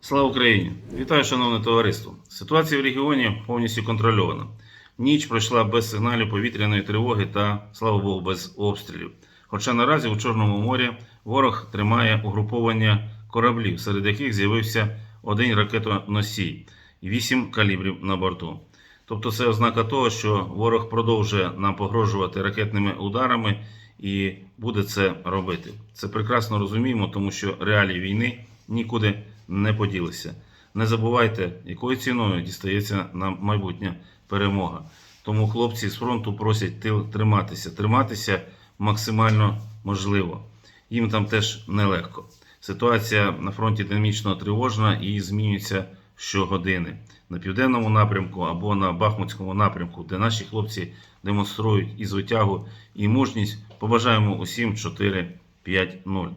Слава Україні! Вітаю, шановне товариство. Ситуація в регіоні повністю контрольована. Ніч пройшла без сигналів повітряної тривоги та, слава Богу, без обстрілів. Хоча наразі у Чорному морі ворог тримає угруповання кораблів, серед яких з'явився один ракетоносій і вісім калібрів на борту. Тобто це ознака того, що ворог продовжує нам погрожувати ракетними ударами і буде це робити. Це прекрасно розуміємо, тому що реалії війни нікуди не поділися. Не забувайте, якою ціною дістається нам майбутня перемога. Тому хлопці з фронту просять тил триматися, триматися максимально можливо. Їм там теж нелегко. Ситуація на фронті динамічно тривожна і змінюється щогодини. На південному напрямку або на Бахмутському напрямку, де наші хлопці демонструють і звитягу, і мужність, побажаємо усім 4-5-0.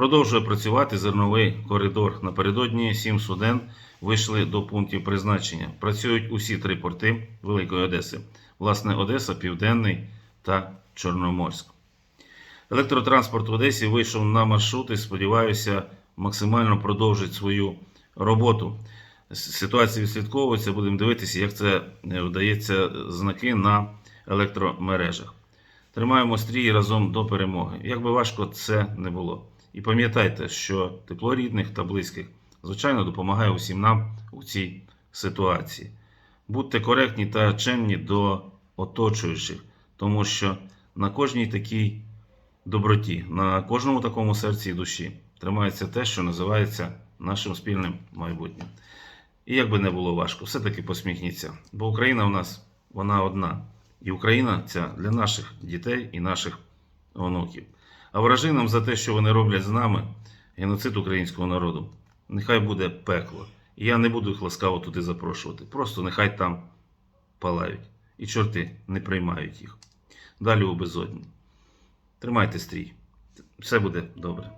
Продовжує працювати зерновий коридор. Напередодні сім суден вийшли до пунктів призначення. Працюють усі три порти Великої Одеси: власне, Одеса, Південний та Чорноморськ. Електротранспорт в Одесі вийшов на маршрут і сподіваюся, максимально продовжить свою роботу. Ситуація відслідковується, будемо дивитися, як це е, вдається знаки на електромережах. Тримаємо стрій разом до перемоги. Як би важко це не було. І пам'ятайте, що тепло рідних та близьких, звичайно, допомагає усім нам у цій ситуації. Будьте коректні та чемні до оточуючих, тому що на кожній такій доброті, на кожному такому серці і душі тримається те, що називається нашим спільним майбутнім. І як би не було важко, все-таки посміхніться, бо Україна в нас вона одна. І Україна ця для наших дітей і наших онуків. А вражинам за те, що вони роблять з нами, геноцид українського народу, нехай буде пекло. І я не буду їх ласкаво туди запрошувати. Просто нехай там палають. І чорти не приймають їх. Далі у безодні. Тримайте стрій. Все буде добре.